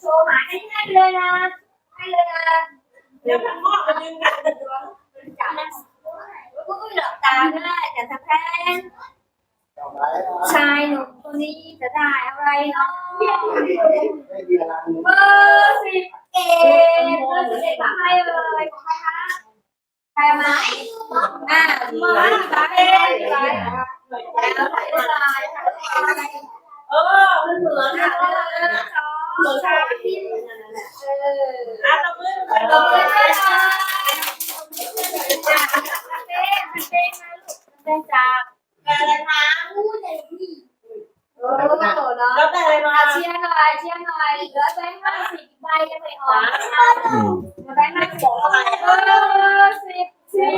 โชว์หมาให้ให้เลยนะ ให้เลยนะเดี๋ยวมันงอมันดึงกันจับอุ้ยหลับตาได้แต่ถ้าแพ้ชายหนุ่มคนนี้จะได้อะไรเนาะเบอร์สิบเอ็ดเบอร์สิบเอ็ดของใครเอ่ยของใครคะใครเอามอ่ามาตาเองไปแล้วถ่ายได้ถ่ายถ่ายเออมันเหมือนอะอะเออ สองเหมือนชาพิษเอออะตะมือลงเลยค่ะเป็นเป็นนะลูกเป็นจากอะไรคะผู้ใหญ่ที่โอ้เนาะแล้วแต่อะไรมาเชียร์หน่อยเชียร์หน่อยเหลือแบงค์ห้าสิบใบจะไปออกเหลือแบงค์ห้าสิบเออสิบสิ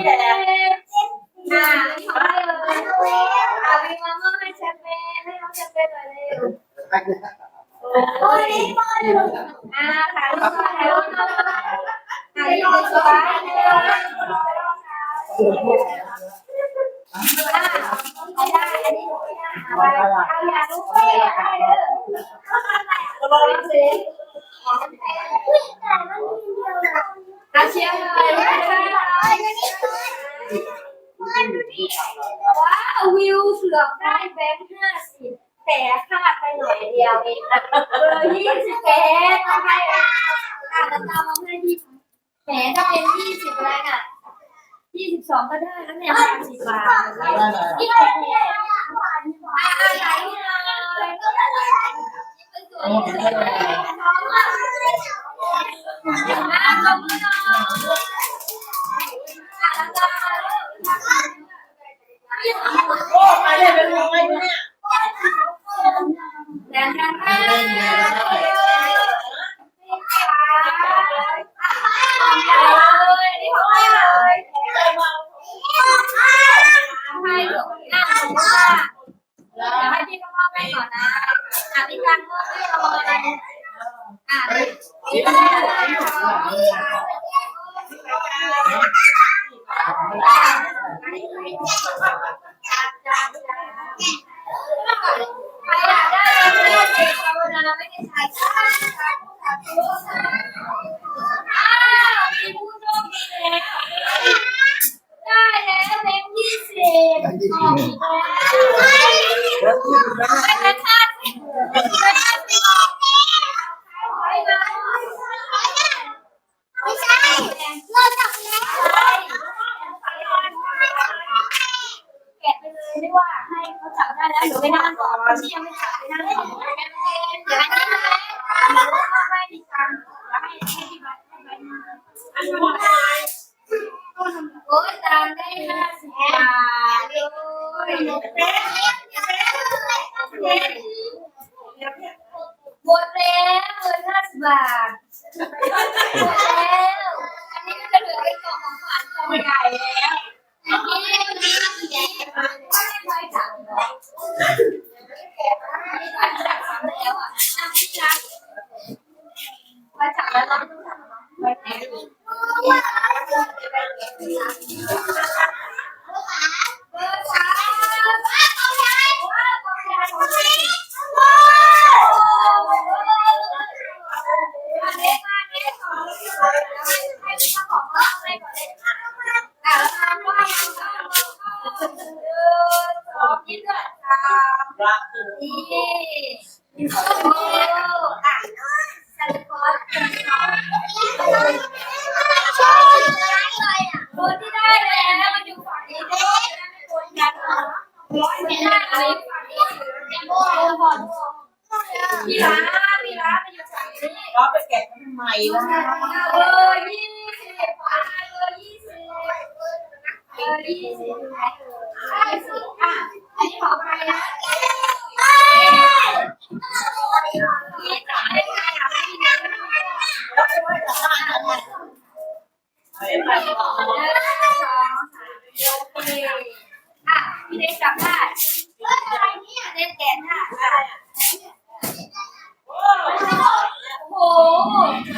บอ่าขอให้เลยอาไปมาม่าให้แชม โอ้ยอ่าถ่ายรูปถ่ายอ่ายรูปสวยเอาได้อันนี้เอาไปเอาอยากรู้ก็ได้เด้อระวังสิอาเชียร์เลยว้าววิวเสือกได้แบงค์ห้าสิบ แต่คาดไปหน่อยเดียวเองเบอร์ยี่สิบเอ็ดทำไมอะอ่านตามมาให้ที่แหมถ้าเป็นยี่สิบอะไรน่ะยี่สิบสองก็ได้แล้วเนี่ยห้าสิบบาทยี่สิบเอ็ดอ่าไหนเลยสวยอ่าขอ นะอะพี่กันเมื่อไม่เลยอะพี่ใครอยากได้เลยเด็ กภาไม่ได้ใช้อ้าวมีผู้โชคดีแล้วได้แล้วเบงยี่สิบออกอีกแล้วเป็นห้าสิบเป็นห้าสิไม่ใช่เราจับแล้วแกะไปเลยไม่ว่าให้เขาจับได้แล้วเดี๋ยวไปนั่งก่อนที่ยังไม่จับไปนั่งก่อน โอ้ยตามได้ห้าสิบบาทเลยหมดแล้วเลยห้าสิบบาทหมดแล้ว อันนี้ก็จะเหลือเป็นกล่องของขวัญกล่องใหญ่แล้วอันนี้อันนี้ไม่ได้จับเลยไม่ได้จับแล้วอะอะพี่รักมาจับแล้วเนาะไปไหนเบอร์ สามว้าวเอาใหญ่ว้า พี่ร้านพี่ร้านมันอยู่ฝั่งนี้เราไปแกะทำไมล่ะเบอร์ยี่สิบอะเบอร์ยี่สิบเบอร์ยี่สิบห้าสิบอะอันนี้ของใครนะยี่สิบให้ใครอะให้พี่นะแล้วไป